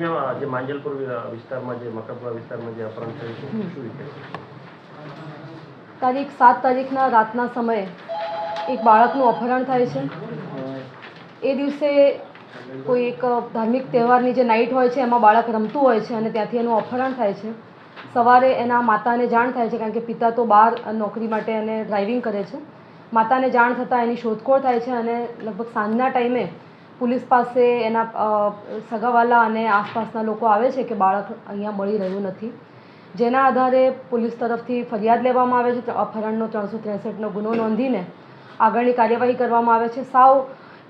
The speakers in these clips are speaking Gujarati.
જે માંજલપુર વિસ્તારમાં જે મકરપુરા વિસ્તારમાં જે અપહરણ થયું છે, શું તારીખ સાત તારીખના રાતના સમયે એક બાળકનું અપહરણ થાય છે. એ દિવસે કોઈ એક ધાર્મિક તહેવારની જે નાઇટ હોય છે, એમાં બાળક રમતું હોય છે અને ત્યાંથી એનું અપહરણ થાય છે. સવારે એના માતાને જાણ થાય છે, કારણ કે પિતા તો બહાર નોકરી માટે એને ડ્રાઇવિંગ કરે છે. માતાને જાણ થતાં એની શોધખોળ થાય છે અને લગભગ સાંજના ટાઈમે પોલીસ પાસે એના સગાવાલા અને આસપાસના લોકો આવે છે કે બાળક અહીંયા મળી રહ્યું નથી. જેના આધારે પોલીસ તરફથી ફરિયાદ લેવામાં આવે છે. અપહરણનો ત્રણસો ત્રેસઠનો ગુનો નોંધીને આગળની કાર્યવાહી કરવામાં આવે છે. સાવ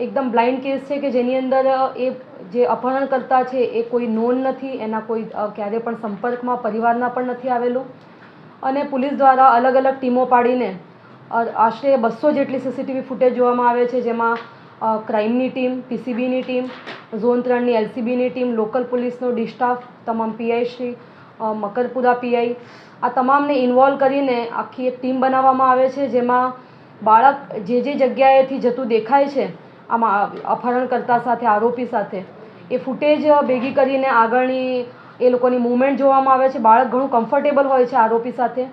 એકદમ બ્લાઇન્ડ કેસ છે કે જેની અંદર એ જે અપહરણકર્તા છે એ કોઈ નોન નથી. એના કોઈ ક્યારે પણ સંપર્કમાં, પરિવારના પણ નથી આવેલું. અને પોલીસ દ્વારા અલગ અલગ ટીમો પાડીને આશરે બસો જેટલી સીસીટીવી ફૂટેજ જોવામાં આવે છે. જેમાં ક્રાઇમની ટીમ, પીસીબીની ટીમ, ઝોન ત્રણની એલસીબીની ટીમ, લોકલ પોલીસનો ડિસ્ટાફ, તમામ તમામ પીઆઈશ્રી મકરપુરા પીઆઈ. આ તમામને ઇન્વોલ્વ કરીને આખી એક ટીમ બનાવવામાં આવે છે, જેમાં બાળક જે જે જગ્યાએથી જતું દેખાય છે, આમાં અપહરણકર્તા સાથે, આરોપી સાથે, એ ફૂટેજ ભેગી કરીને આગળની એ લોકોની મૂવમેન્ટ જોવામાં આવે છે. બાળક ઘણું કમ્ફર્ટેબલ હોય છે આરોપી સાથે.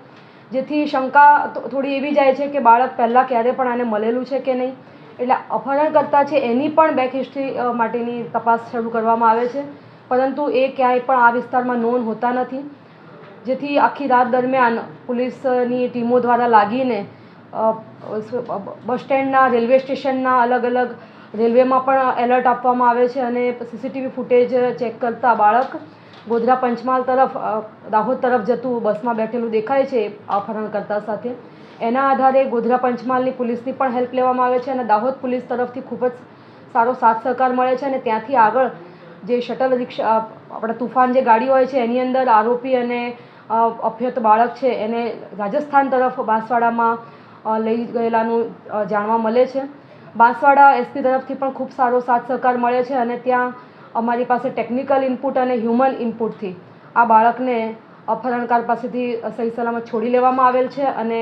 જેથી શંકા થોડી એવી જાય છે કે બાળક પહેલાં ક્યારે પણ આને મળેલું છે કે નહીં. એટલે અપહરણકર્તા છે એની પણ બેક હિસ્ટ્રી માટેની તપાસ શરૂ કરવામાં આવે છે. પરંતુ એ ક્યાંય પણ આ વિસ્તારમાં નોંધ હોતા નથી. જેથી આખી રાત દરમિયાન પોલીસની ટીમો દ્વારા લાગીને બસ સ્ટેન્ડના, રેલવે સ્ટેશનના અલગ અલગ રેલવેમાં પણ એલર્ટ આપવામાં આવે છે અને સીસીટીવી ફૂટેજ ચેક કરતા બાળક ગોધરા પંચમહાલ તરફ દાહોદ તરફ જતું બસમાં બેઠેલું દેખાય છે અપહરણકર્તા સાથે. એના આધારે ગોધરા પંચમહાલની પોલીસની પણ હેલ્પ લેવામાં આવે છે અને દાહોદ પોલીસ તરફથી ખૂબ જ સારો સાથ સહકાર મળે છે અને ત્યાંથી આગળ જે શટલ રિક્ષા આપણે તુફાન જે ગાડી હોય છે, એની અંદર આરોપી અને અભ્યત બાળક છે, એને રાજસ્થાન તરફ બાંસવાડામાં લઈ ગયેલાનું જાણવા મળે છે. બાંસવાડા એસપી તરફથી પણ ખૂબ સારો સાથ સહકાર મળે છે અને ત્યાં અમારી પાસે ટેકનિકલ ઇનપુટ અને હ્યુમન ઇનપુટથી આ બાળકને અપહરણકાર પાસેથી સહી સલામત છોડી લેવામાં આવેલ છે અને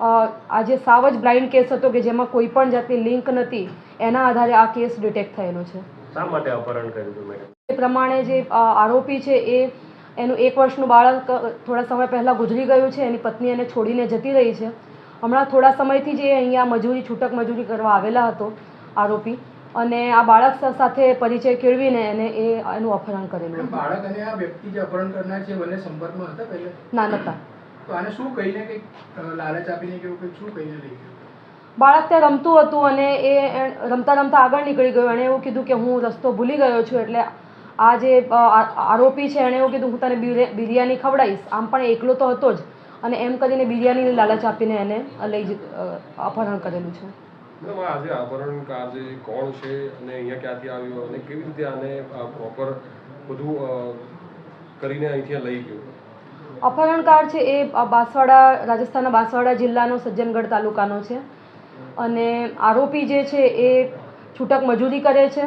આજે સાવ જ બ્લાઇન્ડ કેસ હતો કે જેમાં કોઈ પણ જાતની લિંક નથી એના આધારે આ કેસ ડિટેક્ટ થયેલો છે. શા માટે અપહરણ કર્યું હતું મેડમ? એ પ્રમાણે જે આરોપી છે એ એનું એક વર્ષનું બાળક થોડા સમય પહેલાં ગુજરી ગયું છે એની પત્ની એને છોડીને જતી રહી છે. હમણાં થોડા સમયથી જ એ અહીંયા મજૂરી છૂટક મજૂરી કરવા આવેલા હતો આરોપી. અને આ બાળક સાથે પરિચય કેળવીને એને એ એનું અપહરણ કરેલું બાળક અને આ વ્યક્તિ જે અપહરણ કરનાર છે બંને સંપર્કમાં હતા પહેલા? ના નતા તો આને શું કહીને કે લાલચ આપીને કે એવું કંઈક શું કહીને લઈ ગયો? બાળક ત્યાં રમતું હતું અને એ રમતા રમતા આગળ નીકળી ગયો. એણે એવું કીધું કે હું રસ્તો ભૂલી ગયો છું એટલે આ જે આરોપી છે એણે એવું કીધું હું તને બિરયાની ખવડાવીશ. આમ પણ એકલો તો હતો જ. અને એમ કરીને બિરયાનીની લાલચ આપીને એને લઈ જ અપહરણ કરેલું છે. મેડમ આજે અપહરણકાર જે કોણ છે અને અહીંયા ક્યાંથી આવ્યો અને કેવી રીતે આને પ્રોપર બધું કરીને અહીંથી લઈ ગયો? અપહરણકાર છે એ બાંસવાડા રાજસ્થાનના બાંસવાડા જિલ્લાનો સજ્જનગઢ તાલુકાનો છે. અને આરોપી જે છે એ છૂટક મજૂરી કરે છે.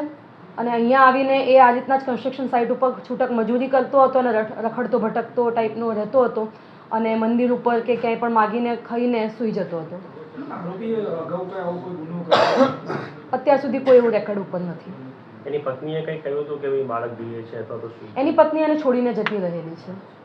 અને અહીંયા આવીને એ આ રીતના જ કન્સ્ટ્રક્શન સાઇટ ઉપર છૂટક મજૂરી કરતો હતો અને રખડતો ભટકતો ટાઈપનો રહેતો હતો. અને મંદિર ઉપર કે ક્યાંય પણ માગીને ખાઈને સૂઈ જતો હતો. આરોપી અગાઉ કોઈ આવો કોઈ ગુનો કર્યો? અત્યાર સુધી કોઈ એવું રેકોર્ડ ઉપર નથી. એની પત્નીએ કંઈ કહ્યું હતું કે બાળક જોઈએ છે અથવા તો એની પત્ની એને છોડીને જતી રહેલી છે.